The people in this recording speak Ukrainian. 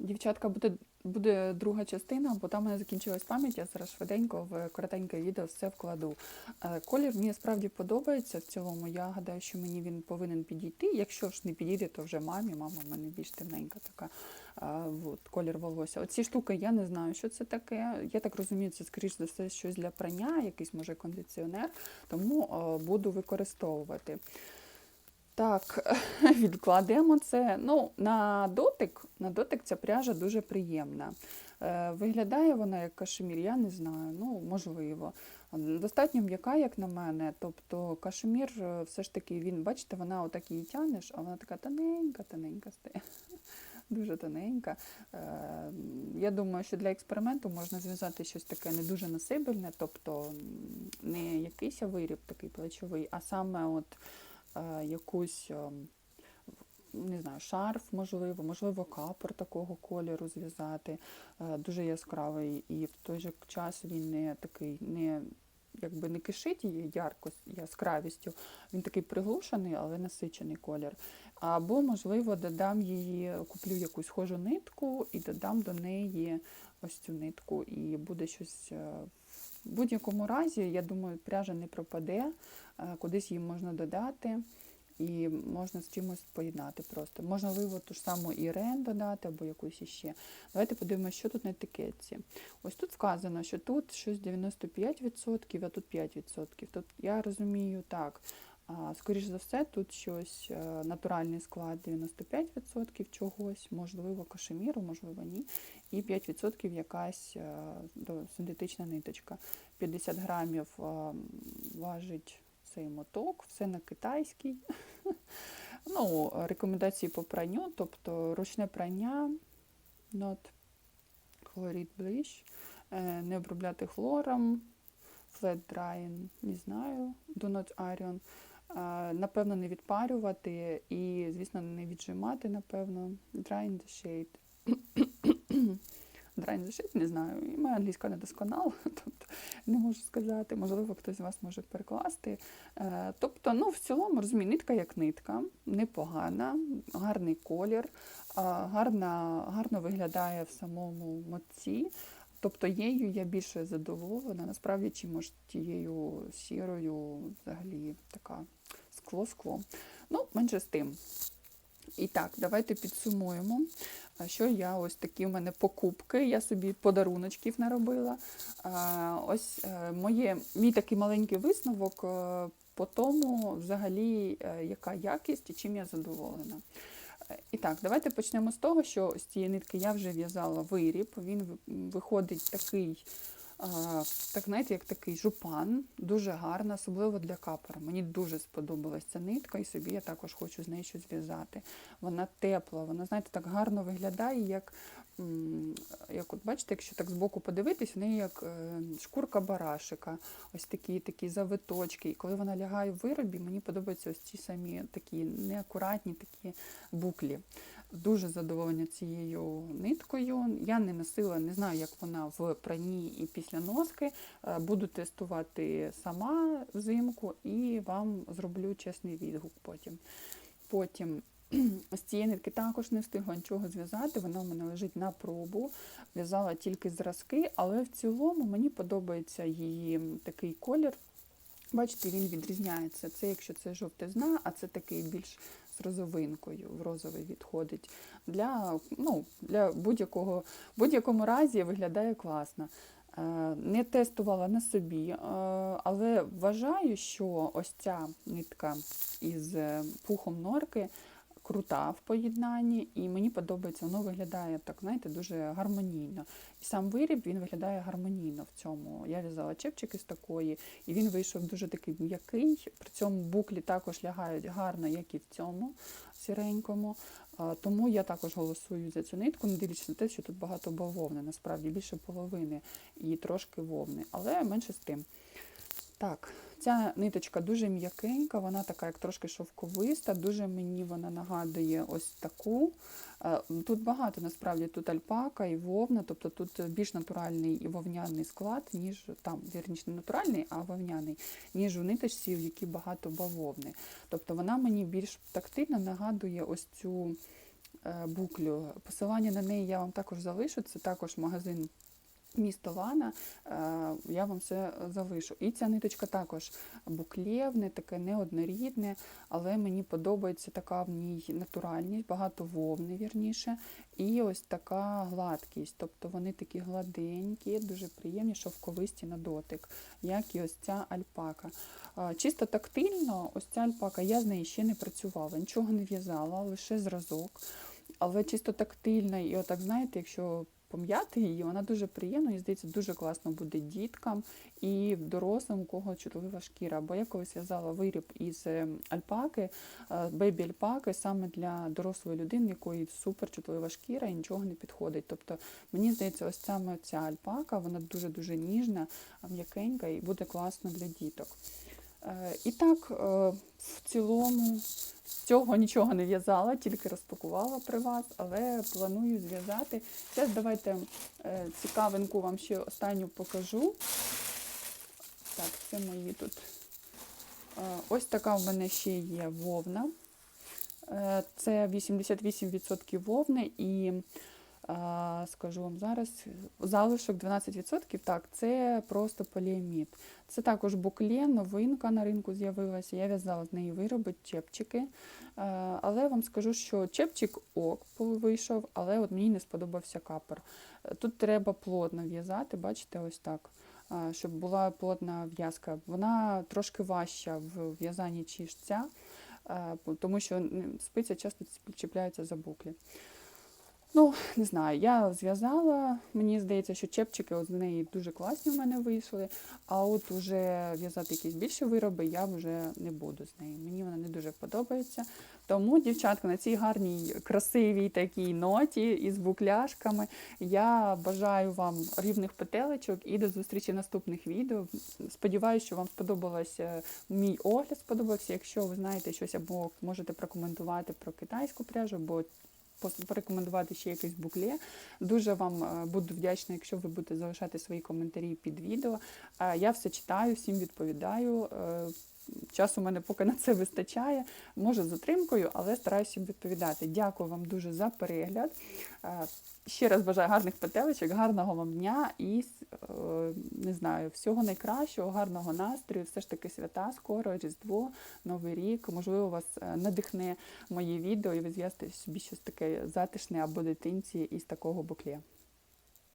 Дівчатка, буде, буде друга частина, бо там у мене закінчилась пам'ять, я зараз швиденько в коротеньке відео все вкладу. Е, Колір мені справді подобається в цілому. Я гадаю, що мені він повинен підійти. Якщо ж не підійде, то вже мамі. Мама в мене більш темненька така. а, от, колір волосся. Оці штуки я не знаю, що це таке. Я так розумію, це скоріш за все щось для прання, якийсь може кондиціонер, тому е, буду використовувати. Так, відкладемо це. Ну, на дотик, на дотик ця пряжа дуже приємна. Е, виглядає вона як кашемір, я не знаю, ну, можливо. Достатньо м'яка, як на мене. Тобто кашемір, е, все ж таки, він, бачите, вона отак її тянеш, а вона така тоненька, тоненька стає. Дуже тоненька. Е, Я думаю, що для експерименту можна зв'язати щось таке не дуже насибельне, тобто не якийсь виріб такий плечовий, а саме от якусь, ем, не знаю, шарф, можливо, можливо, капор такого кольору зв'язати, е, дуже яскравий, і в той же час він не такий, не якби не кишить її ярко, яскравістю, він такий приглушений, але насичений колір. Або, можливо, додам її, куплю якусь схожу нитку і додам до неї ось цю нитку, і буде щось. е, В будь-якому разі, я думаю, пряжа не пропаде, е, кудись її можна додати. І можна з чимось поєднати просто. Можливо, ту ж саму Ірен додати або якусь іще. Давайте подивимося, що тут на етикетці. Ось тут вказано, що тут щось 95%, а тут 5%. Тобто я розумію так. а, Скоріш за все, тут щось е, натуральний склад 95% чогось, можливо, кашеміру, можливо, ні. І 5% якась е, синтетична ниточка. 50 грамів е, важить цей моток, все на китайський. Ну, рекомендації по пранню, тобто ручне прання, not chloride bleach, е, не обробляти хлором, flat drying, не знаю, do not iron. Напевно, не відпарювати і, звісно, не віджимати, напевно. Dry in the shade. Dry in не знаю. І моя англійська не досконала, тобто не можу сказати. Можливо, хтось з вас може перекласти. Е, Тобто, ну, в цілому, розумію, нитка як нитка, непогана, гарний колір, а, гарна, гарно виглядає в самому мотці. Тобто її я більше задоволена, насправді, ось тією сірою, взагалі така скло-скло. Ну, менше з тим. І так, давайте підсумуємо, що я ось такі в мене покупки. Я собі подаруночків наробила. Ось е, моє, мій такий маленький висновок е, по тому, взагалі, е, яка якість і чим я задоволена. І так, давайте почнемо з того, що з цієї нитки я вже в'язала виріб. Він виходить такий, так знаєте, як такий жупан, дуже гарна, особливо для капора. Мені дуже сподобалась ця нитка, і собі я також хочу з нею щось зв'язати. Вона тепла, вона, знаєте, так гарно виглядає, як, як от бачите, якщо так збоку подивитись, в неї як е, шкурка барашика, ось такі такі завиточки. І коли вона лягає в виробі, мені подобаються ось ці самі такі неакуратні такі буклі. Дуже задоволена цією ниткою. Я не носила, не знаю, як вона в пранні і після носки. Е, Буду тестувати сама взимку і вам зроблю чесний відгук потім. Потім з цієї нитки також не встигла нічого зв'язати. Вона в мене лежить на пробу. В'язала тільки зразки, але в цілому мені подобається її такий колір. Бачите, він відрізняється. Це якщо це жовтизна, а це такий більш з розовинкою, в розовий відходить. Для, ну, для будь-якого будь-якому разі виглядає класно. Е, Не тестувала на собі, е, але вважаю, що ось ця нитка із е, пухом норки крута в поєднанні, і мені подобається, воно виглядає так, знаєте, дуже гармонійно. І сам виріб він виглядає гармонійно в цьому. Я в'язала чепчики з такої, і він вийшов дуже такий м'який. При цьому буклі також лягають гарно, як і в цьому сіренькому. Тому я також голосую за цю нитку, не дивлячись на те, що тут багато бавовни, насправді більше половини і трошки вовни, але менше з тим. Так, ця ниточка дуже м'якенька, вона така, як трошки шовковиста, дуже мені вона нагадує ось таку. Е, Тут багато насправді тут альпака і вовна, тобто тут більш натуральний і вовняний склад, ніж там, вірніше, не натуральний, а вовняний, ніж у ниточці, в якій багато бавовни. Тобто вона мені більш тактильно нагадує ось цю е, буклю. Посилання на неї я вам також залишу. Це також магазин місто Лана. Е, Я вам все залишу. І ця ниточка також буклєвне, таке неоднорідне, але мені подобається така в ній натуральність, багато вовни, вірніше, і ось така гладкість. Тобто вони такі гладенькі, дуже приємні, шовковисті на дотик, як і ось ця альпака. Чисто тактильно, ось ця альпака, я з нею ще не працювала, нічого не в'язала, лише зразок. Але чисто тактильно, і отак, знаєте, якщо пом'яти її, вона дуже приємна і здається, дуже класно буде діткам і дорослим, у кого чутлива шкіра. Бо я колись в'язала виріб із е, альпаки, бейбі альпаки саме для дорослої людини, якої супер чутлива шкіра і нічого не підходить. Тобто мені здається, ось саме ця альпака, вона дуже-дуже ніжна, м'якенька і буде класно для діток. Е, І так, е, в цілому цього нічого не в'язала, тільки розпакувала при вас, але планую зв'язати. Зараз давайте е, цікавинку вам ще останню покажу. Так, це мої тут. Ось така в мене ще є вовна. Це 88% вовни і скажу вам зараз, залишок 12%, так, це просто поліамід. Це також букле, новинка на ринку з'явилася. Я в'язала з неї вироби, чепчики. Але вам скажу, що чепчик ок вийшов, але от мені не сподобався капор. Е, Тут треба плотно в'язати, бачите, ось так. Щоб була плотна в'язка. Вона трошки важча в в'язанні ніж ця, е, тому що спиця часто чіпляється за буклі. Ну, не знаю, я зв'язала. Мені здається, що чепчики от з неї дуже класні в мене вийшли. А от уже в'язати якісь більші вироби я вже не буду з нею. Мені вона не дуже подобається. Тому, дівчатка, на цій гарній, красивій такій ноті із букляшками я бажаю вам рівних петелечок і до зустрічі наступних відео. Сподіваюся, що вам сподобалося мій огляд, сподобався. Якщо ви знаєте щось або можете прокоментувати про китайську пряжу, пос- порекомендувати ще якесь букле. Дуже вам е, буду вдячна, якщо ви будете залишати свої коментарі під відео. Е, Я все читаю, всім відповідаю. Часу у мене поки на це вистачає. Може з затримкою, але стараюся відповідати. Дякую вам дуже за перегляд. Е, Ще раз бажаю гарних петелечок, гарного вам дня і е, не знаю, всього найкращого, гарного настрою. Все ж таки свята скоро, Різдво, Новий рік. Можливо, вас е, надихне моє відео, і ви зв'язите собі щось таке затишне або дитинці із такого букле.